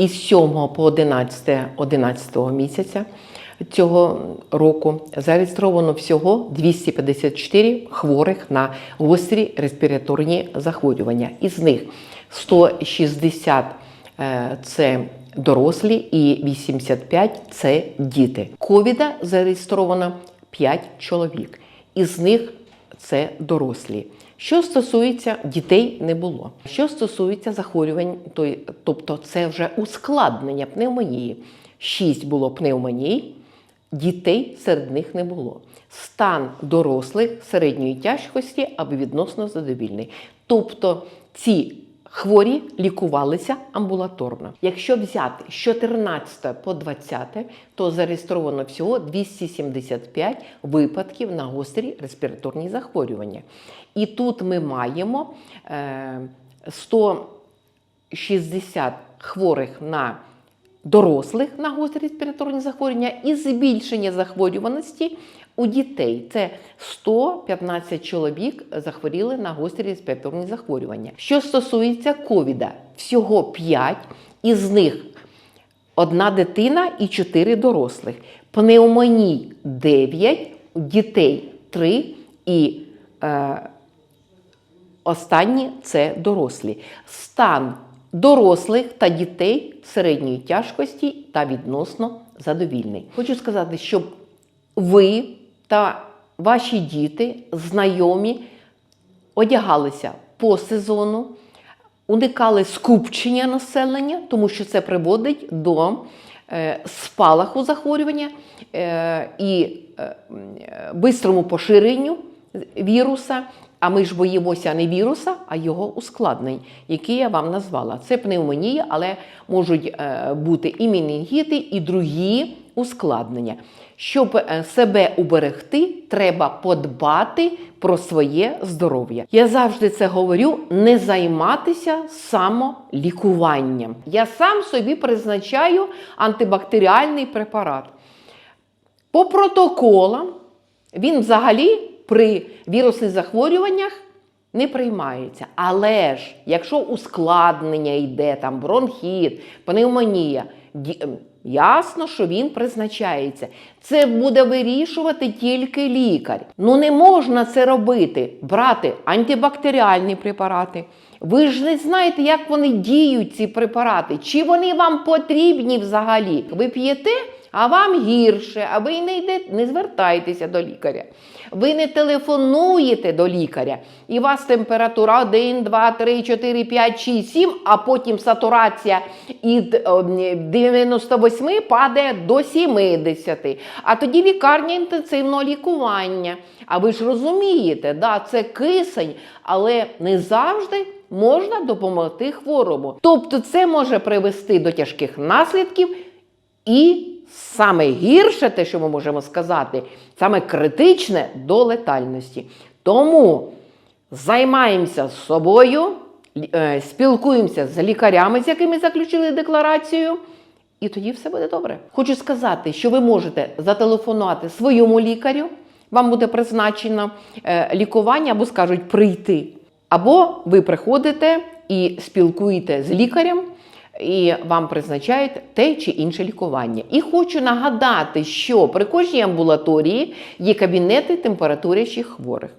із 7 по 11, 11 місяця цього року зареєстровано всього 254 хворих на гострі респіраторні захворювання. Із них 160 е, це дорослі і 85 це діти. Ковіда зареєстровано 5 чоловік, із них це дорослі. Що стосується дітей, не було. Що стосується захворювань, то, тобто це вже ускладнення пневмонії. Шість було пневмоній, дітей серед них не було. Стан дорослих середньої тяжкості або відносно задовільний. Тобто ці хворі лікувалися амбулаторно. Якщо взяти з 14 по 20, то зареєстровано всього 275 випадків на гострі респіраторні захворювання. І тут ми маємо е, 160 хворих на дорослих на гострі респіраторні захворювання і збільшення захворюваності у дітей. Це 115 чоловік захворіли на гострі респіраторні захворювання. Що стосується ковіда, всього 5, із них одна дитина і 4 дорослих. Пневмоній 9, дітей 3 і е, останні це дорослі. Стан дорослих та дітей середньої тяжкості та відносно задовільний. Хочу сказати, щоб ви та ваші діти, знайомі, одягалися по сезону, уникали скупчення населення, тому що це приводить до е, спалаху захворювання е, і е, бистрому поширенню віруса. А ми ж боїмося не віруса, а його ускладнень, які я вам назвала. Це пневмонія, але можуть бути і менінгіти, і другі ускладнення. Щоб е, себе уберегти, треба подбати про своє здоров'я. Я завжди це говорю: не займатися самолікуванням. Я сам собі призначаю антибактеріальний препарат. По протоколам він взагалі при вірусних захворюваннях не приймається. Але ж, якщо ускладнення йде, там бронхіт, пневмонія, ем, ясно, що він призначається. Це буде вирішувати тільки лікар. Ну не можна це робити, брати антибактеріальні препарати. Ви ж не знаєте, як вони діють, ці препарати, чи вони вам потрібні взагалі. Ви п'єте, а вам гірше, а ви не йдете, не звертайтеся до лікаря. Ви не телефонуєте до лікаря, і у вас температура 1, 2, 3, 4, 5, 6, 7, а потім сатурація від 98 падає до 70. А тоді лікарня інтенсивного лікування. А ви ж розумієте, да, це кисень, але не завжди можна допомогти хворому. Тобто це може привести до тяжких наслідків і саме гірше, те, що ми можемо сказати, саме критичне до летальності. Тому займаємося собою, е, спілкуємося з лікарями, з якими заключили декларацію. І тоді все буде добре. Хочу сказати, що ви можете зателефонувати своєму лікарю, вам буде призначено е, лікування або скажуть прийти. Або ви приходите і спілкуєте з лікарем, і вам призначають те чи інше лікування. І хочу нагадати, що при кожній амбулаторії є кабінети температурячих хворих.